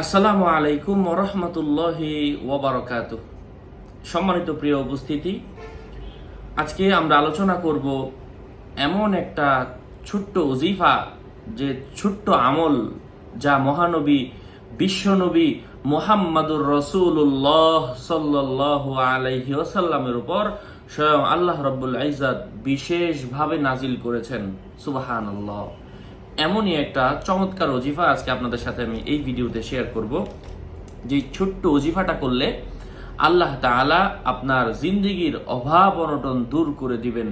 আসসালামু আলাইকুম ওরহমতুল্লাহি ওবরকাত সম্মানিত প্রিয় উপস্থিতি, আজকে আমরা আলোচনা করব এমন একটা ছোট্ট উজিফা যে ছোট্ট আমল যা মহানবী, বিশ্বনবী মোহাম্মদুর রসুল্লাহ সাল্লাহ আলাইহি ওসাল্লামের উপর স্বয়ং আল্লাহ রব্বুল ইজাদ বিশেষভাবে নাজিল করেছেন। সুবাহান আল্লাহ এমনই একটা চমৎকার অজিফা আজকে আপনাদের সাথে আমি এই ভিডিওতে শেয়ার করব। যে ছোট্ট অজিফাটা করলে আল্লাহ তাআলা আপনার জিন্দিগির অভাব অনটন দূর করে দিবেন।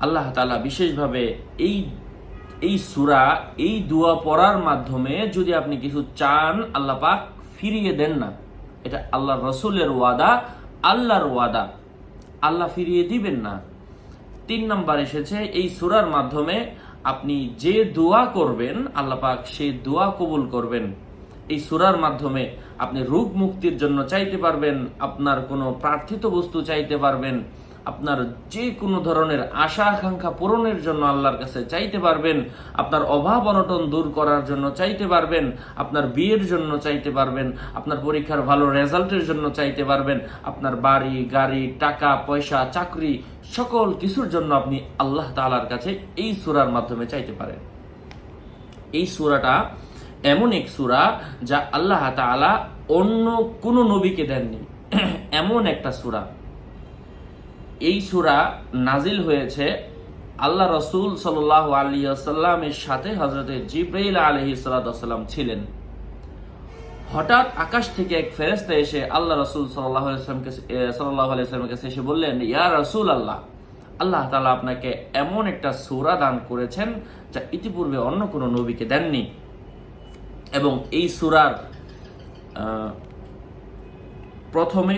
আল্লাহ তাআলা বিশেষভাবে এই এই সুরা, এই দোয়া পড়ার মাধ্যমে যদি আপনি কিছু চান, আল্লাহ পাক ফিরিয়ে দেন না। এটা আল্লাহ রসুলের ওয়াদা, আল্লাহর ওয়াদা। আল্লাহ ফিরিয়ে দিবেন না। তিন নাম্বার এসেছে এই সুরার মাধ্যমে আপনি যে দোয়া করবেন আল্লাপাক সেই দোয়া কবুল করবেন। এই সুরার মাধ্যমে আপনি রোগ মুক্তির জন্য চাইতে পারবেন, আপনার কোনো প্রার্থিত বস্তু চাইতে পারবেন। আপনার যে কোনো ধরনের আশা, আকাঙ্ক্ষা পূরণের জন্য আল্লাহর কাছে চাইতে পারবেন, আপনার অভাব, অনটন দূর করার জন্য চাইতে পারবেন, আপনার বিয়ের জন্য চাইতে পারবেন, আপনার পরীক্ষার ভালো রেজাল্টের জন্য চাইতে পারবেন, আপনার বাড়ি, গাড়ি, টাকা, পয়সা, চাকরি, সকল কিছুর জন্য আপনি আল্লাহ তাআলার কাছে এই সুরার মাধ্যমে চাইতে পারেন। এই সুরাটা এমন এক সুরা যা আল্লাহ তাআলা অন্য কোনো নবীকে দেননি। এমন একটা সুরা। এই সুরা নাজিল হয়েছে আল্লাহ রসুল সাল আলী আসাল্লামের সাথে হজরত জিব্রাইল আলহি সাল্লাম ছিলেন। হঠাৎ আকাশ থেকে এক ফেরেস্তা এসে আল্লাহ রসুল সাল্লাহ সাল্লাহ আলাইসলামের কাছে এসে বললেন, ইয়া রসুল আল্লাহ আল্লাহ তালা আপনাকে এমন একটা সুরা দান করেছেন যা ইতিপূর্বে অন্য কোনো নবীকে দেননি। এবং এই সুরার প্রথমে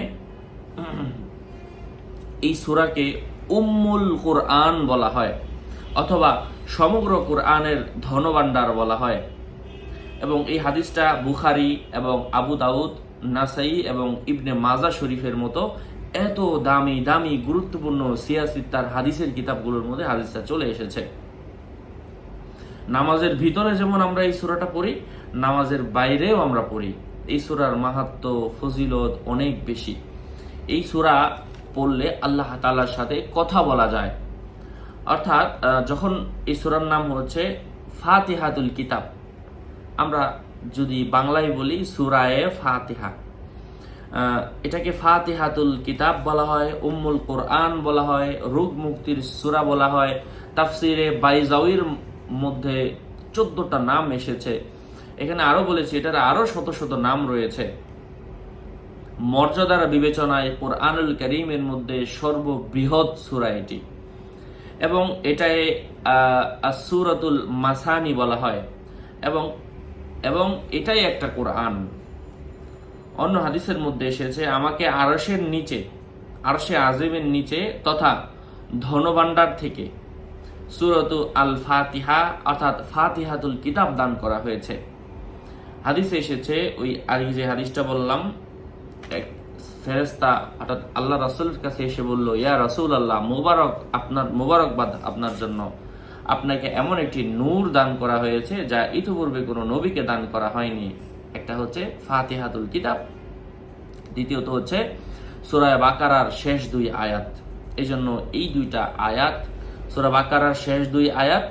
এই সুরাকে উম্মুল কোরআন বলা হয়, অথবা সমগ্র কোরআনের ধনভাণ্ডার বলা হয়। এবং এই হাদিসটা বুখারি এবং আবু দাউদ, নাসাই এবং ইবনে মাজা শরীফের মতো এত দামি দামি, গুরুত্বপূর্ণ সিয়াসিত্তার হাদিসের কিতাবগুলোর মধ্যে হাদিসটা চলে এসেছে। নামাজের ভিতরে যেমন আমরা এই সুরাটা পড়ি, নামাজের বাইরেও আমরা পড়ি। এই সুরার মাহাত্ম ফজিলত অনেক বেশি। এই সুরা পড়লে আল্লাহ তালার সাথে কথা বলা যায়। অর্থাৎ যখন এই সুরার নাম হচ্ছে ফাতিহাতুল কিতাব, আমরা যদি বাংলায় বলি সুরায়ে ফাতিহা। এটাকে ফাতিহাতুল কিতাব বলা হয়, উম্মুল কোরআন বলা হয়, রোগ মুক্তির সুরা বলা হয়। তাফসিরে বাইজাউইর মধ্যে চোদ্দটা নাম এসেছে। এখানে আরও বলেছি, এটার আরও শত শত নাম রয়েছে। মর্যাদার বিবেচনায় কোরআনুল করিমের মধ্যে সর্ববৃহৎ সুরা এটি। এবং এটাই সুরাতুল মাসানি বলা হয়। এবং এবং এটাই একটা কোরআন। অন্য হাদিসের মধ্যে এসেছে, আমাকে আরশের নিচে, আরশে আজিমের নিচে তথা ধনভাণ্ডার থেকে সুরতু আল ফাতিহা অর্থাৎ ফাতিহাতুল কিতাব দান করা হয়েছে। হাদিসে এসেছে, ওই আগে যে হাদিসটা বললাম এক ফেরেস্তা অর্থাৎ আল্লাহ রাসুলের কাছে এসে বলল, ইয়া রাসুল আল্লাহ মুবারক আপনার, মুবারকবাদ আপনার জন্য। আপনাকে এমন একটি নূর দান করা হয়েছে যা ইতিপূর্বে কোনো নবীকে দান করা হয়নি। একটা হচ্ছে ফাতিহাতুল কিতাব, দ্বিতীয়ত হচ্ছে সুরায় বাকারার শেষ দুই আয়াত। এই জন্য এই দুইটা আয়াত, সুরা বাকারার শেষ দুই আয়াত,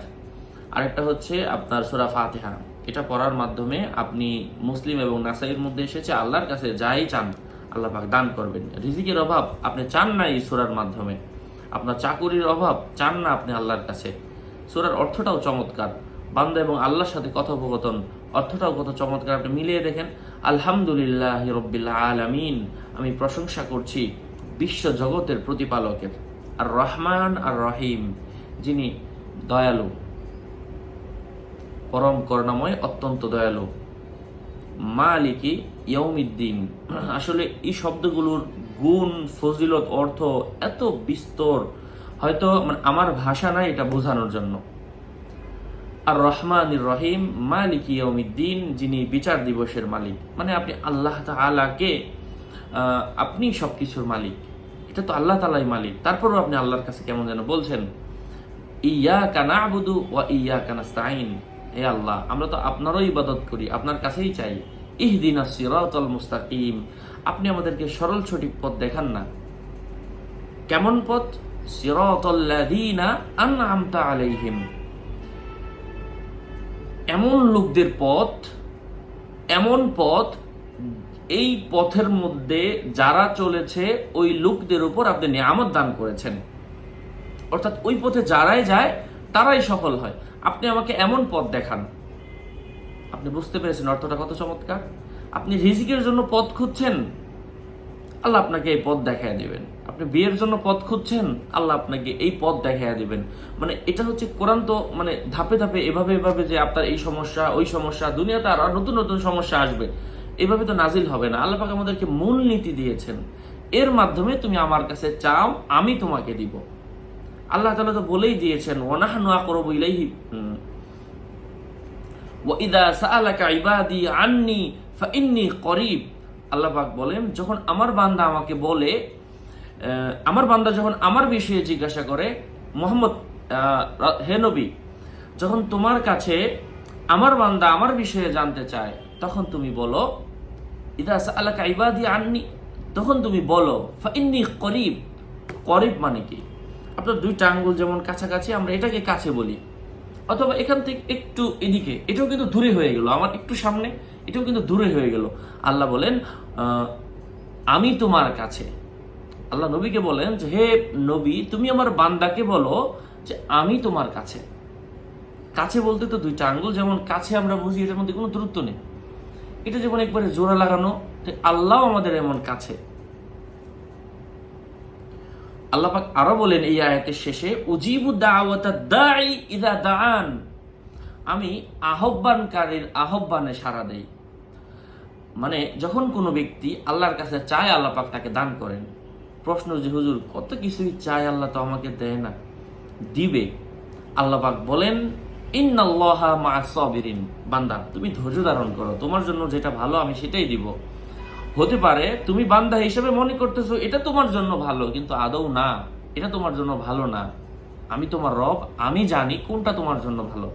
আরেকটা হচ্ছে আপনার সুরা ফাতিহা। এটা পড়ার মাধ্যমে আপনি মুসলিম এবং নাসাইয়ের মধ্যে এসেছে, আল্লাহর কাছে যাই চান আল্লাহ পাক দান করবেন। রিজিকের অভাব আপনি চান না এই সোরার মাধ্যমে। আপনার চাকুরির অভাব চান না আপনি আল্লাহর কাছে। সোরার অর্থটাও চমৎকার। বান্দা এবং আল্লাহর সাথে কথোপকথন, অর্থটাও কত চমৎকার। আপনি মিলিয়ে দেখেন, আলহামদুলিল্লাহ রব্বিল আলামিন। আমি প্রশংসা করছি বিশ্ব জগতের প্রতিপালকের। আর রহমান আর রহিম যিনি দয়ালু, পরম করুণাময়, অত্যন্ত দয়ালু। মালিকি ইয়ৌমিদ্দিন আসলে এই শব্দগুলোর গুণ, ফজিলত, অর্থ এত বিস্তর, হয়তো মানে আমার ভাষা নাই এটা বোঝানোর জন্য। আর রহমান রহিম মালিক ইয়ৌমিদ্দিন যিনি বিচার দিবসের মালিক। মানে আপনি আল্লাহ তালাকে আপনি সবকিছুর মালিক। এটা তো আল্লাহ তালাই মালিক। তারপরও আপনি আল্লাহর কাছে কেমন যেন বলছেন ইয়া কানা আবুদু ওয়া ইয়া কানাস্তাইন হে আল্লাহ, আমরা তো আপনারও ইবাদত করি, আপনার কাছেই চাই। ইহদিনা সিরাতাল মুস্তাকিম, আপনি আমাদেরকে সরল সঠিক পথ দেখান না। কেমন পথ? সিরাতাল্লাযীনা আনআমতা আলাইহিম। এমন লোকদের পথ, এমন পথ, এই পথের মধ্যে যারা চলেছে, ওই লোকদের উপর আপনি নিয়ামত দান করেছেন। অর্থাৎ ওই পথে যারাই যায়, তারাই সফল হয়। আপনি আমাকে এমন পথ দেখান। আপনি বুঝতে পেরেছেন অর্থটা কত চমৎকার। আপনি রিজিকের জন্য পথ খুঁজছেন, আল্লাহ আপনাকে এই পথ দেখায় দিবেন। আপনি বিয়ের জন্য পথ খুঁজছেন, আল্লাহ আপনাকে এই পথ দেখায় দিবেন। মানে এটা হচ্ছে কোরআন তো মানে ধাপে ধাপে এভাবে এভাবে যে আপনার এই সমস্যা, ওই সমস্যা, দুনিয়াতে আরও নতুন নতুন সমস্যা আসবে। এভাবে তো নাজিল হবে না। আল্লাহ পাক আমাদেরকে মূল নীতি দিয়েছেন। এর মাধ্যমে তুমি আমার কাছে চাও, আমি তোমাকে দিব। আল্লাহ তাআলা তো বলেই দিয়েছেন ওয়ানাহনু আকরাবু ইলাইহি। উম, ওয়াইদা সাআলাকা ইবাদি আন্নি ফাইন্নি করিব। আল্লাহ পাক বলেন যখন আমার বান্দা আমাকে বলে আমার বান্দা যখন আমার বিষয়ে জিজ্ঞাসা করে মোহাম্মদ আহ, হে নবী যখন তোমার কাছে আমার বান্দা আমার বিষয়ে জানতে চায় তখন তুমি বলো ইদা সাআলাকা ইবাদি আন্নি। তখন তুমি বলো ফাইন্নি করিব। করিব মানে কি? আপনার দুইটা আঙ্গুল যেমন কাছাকাছি, আমরা এটাকে কাছে বলি। অথবা এখান থেকে একটু এদিকে, এটাও কিন্তু দূরে হয়ে গেল। আমার একটু সামনে, এটাও কিন্তু দূরে হয়ে গেল। আল্লাহ বলেন আমি তোমার কাছে। আল্লাহ নবীকে বলেন যে, হে নবী, তুমি আমার বান্দাকে বলো যে, আমি তোমার কাছে। কাছে বলতে তো দুইটা আঙ্গুল, যেমন কাছে আমরা বুঝি, এটার মধ্যে কোনো দূরত্ব নেই। এটা যেমন একবারে জোড়া লাগানো যে আল্লাহ আমাদের এমন কাছে। আল্লাহ পাক আরও বলেন এই আয়াতের শেষে ইদা দান আমি আহ্বানকারীর আহ্বানে সাড়া দেই। মানে যখন কোনো ব্যক্তি আল্লাহর কাছে চায় আল্লাহ পাক তাকে দান করেন, প্রশ্ন যে, হুজুর, কত কিছুই চায় আল্লাহ তো আমাকে দেয় না? দিবে। আল্লাহ পাক বলেন, ইন্নাল্লাহা মা সাবিরিন। বান্দা, তুমি ধৈর্য ধারণ করো, তোমার জন্য যেটা ভালো আমি সেটাই দিব। হতে পারে, তুমি বান্দা হিসেবে মনে করতেছো, এটা তোমার জন্য ভালো, কিন্তু আদৌ না। এটা তোমার জন্য ভালো না। আমি তোমার রব, আমি জানি কোনটা তোমার জন্য ভালো।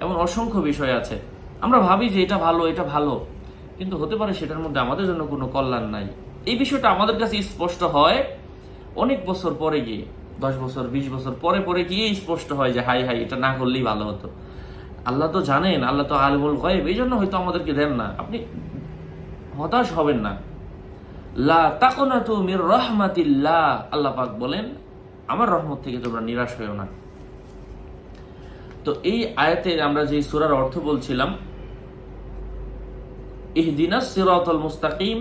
এমন অসংখ্য বিষয় আছে। আমরা ভাবি যে এটা ভালো এটা ভালো। কিন্তু হতে পারে সেটার মধ্যে আমাদের জন্য কোনো কল্যাণ নাই। এই বিষয়টা আমাদের কাছে স্পষ্ট হয় অনেক বছর পরে গিয়ে, দশ বছর, বিশ বছর পরে পরে গিয়ে স্পষ্ট হয় যে হাই হাই এটা না করলেই ভালো হতো। আল্লাহ তো জানেন, আল্লাহ তো আলমুল গয়েব এই জন্য হয়তো আমাদেরকে দেন না। আপনি হতাশ হবেন না। লা তাকনাতু মির আল্লাহ পাক বলেন, আমার রহমত থেকে তোমরা নিরাশ হয়েও না। তো এই আয়াতে আমরা যে সূরার অর্থ বলছিলাম, ইহদিনাস সিরাতাল মুস্তাকিম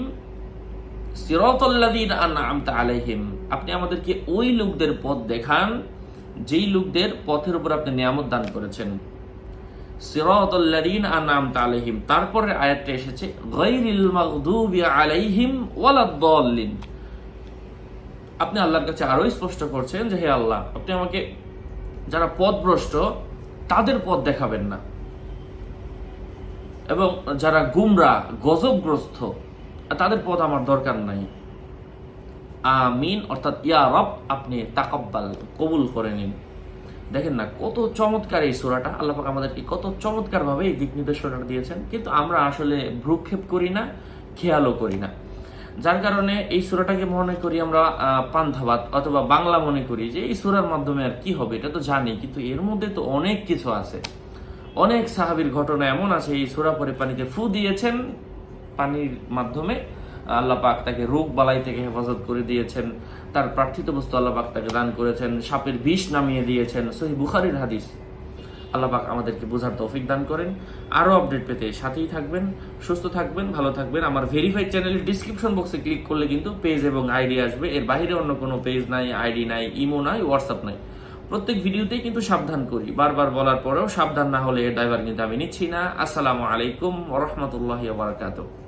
সিরাতাল্লাযীনা আনআমতা আলাইহিম। আপনি আমাদেরকে ওই লোকদের পথ দেখান, যেই লোকদের পথের উপর আপনি নিয়ামত দান করেছেন। সিরাতাল্লাযীনা আনআমতা তারপরে আয়াতটা এসেছে মাগদুবি আলাইহিম আপনি আল্লাহর কাছে স্পষ্ট করছেন যে, হে আল্লাহ, আপনি আমাকে যারা পথভ্রষ্ট, তাদের পথ দেখাবেন না। এবং যারা গুমরা, গজবগ্রস্ত, তাদের পথ আমার দরকার নাই। আমিন, অর্থাৎ ইয়া রব, আপনি তাকাব্বাল, কবুল করে নিন। দেখেন না, কত চমৎকার এই সুরাটা। আল্লাহ পাক আমাদেরকে কত চমৎকার ভাবে এই দিক নির্দেশনা দিয়েছেন। কিন্তু আমরা আসলে ভ্রুক্ষেপ করি না, খেয়ালও করি না। যার কারণে এই সুরাটাকে মনে করি আমরা পান্থাবাদ অথবা বাংলা মনে করি যে এই সুরার মাধ্যমে আর কি হবে, এটা তো জানি। কিন্তু এর মধ্যে তো অনেক কিছু আছে। অনেক সাহাবির ঘটনা এমন আছে, এই সুরা পরে পানিতে ফু দিয়েছেন, পানির মাধ্যমে আল্লাহ পাক তাকে রোগ বালাই থেকে হেফাজত করে দিয়েছেন। তার প্রার্থিত বস্তু আল্লাপাক তাকে দান করেছেন, সাপের বিষ নামিয়ে দিয়েছেন। সহি বুখারির হাদিস। আল্লাপাক আমাদেরকে বোঝার তৌফিক দান করেন। আরও আপডেট পেতে সাথেই থাকবেন, সুস্থ থাকবেন, ভালো থাকবেন। আমার ভেরিফাইড চ্যানেলের ডিসক্রিপশন বক্সে ক্লিক করলে কিন্তু পেজ এবং আইডি আসবে। এর বাইরে অন্য কোনো পেজ নাই আইডি নাই ইমো নাই হোয়াটসঅ্যাপ নাই। প্রত্যেক ভিডিওতেই কিন্তু সাবধান করি। বারবার বলার পরেও সাবধান না হলে এর ড্রাইভার কিন্তু আমি নিচ্ছি না। আসসালামু আলাইকুম ওরহমতুল্লাহ বারাকাতুহ।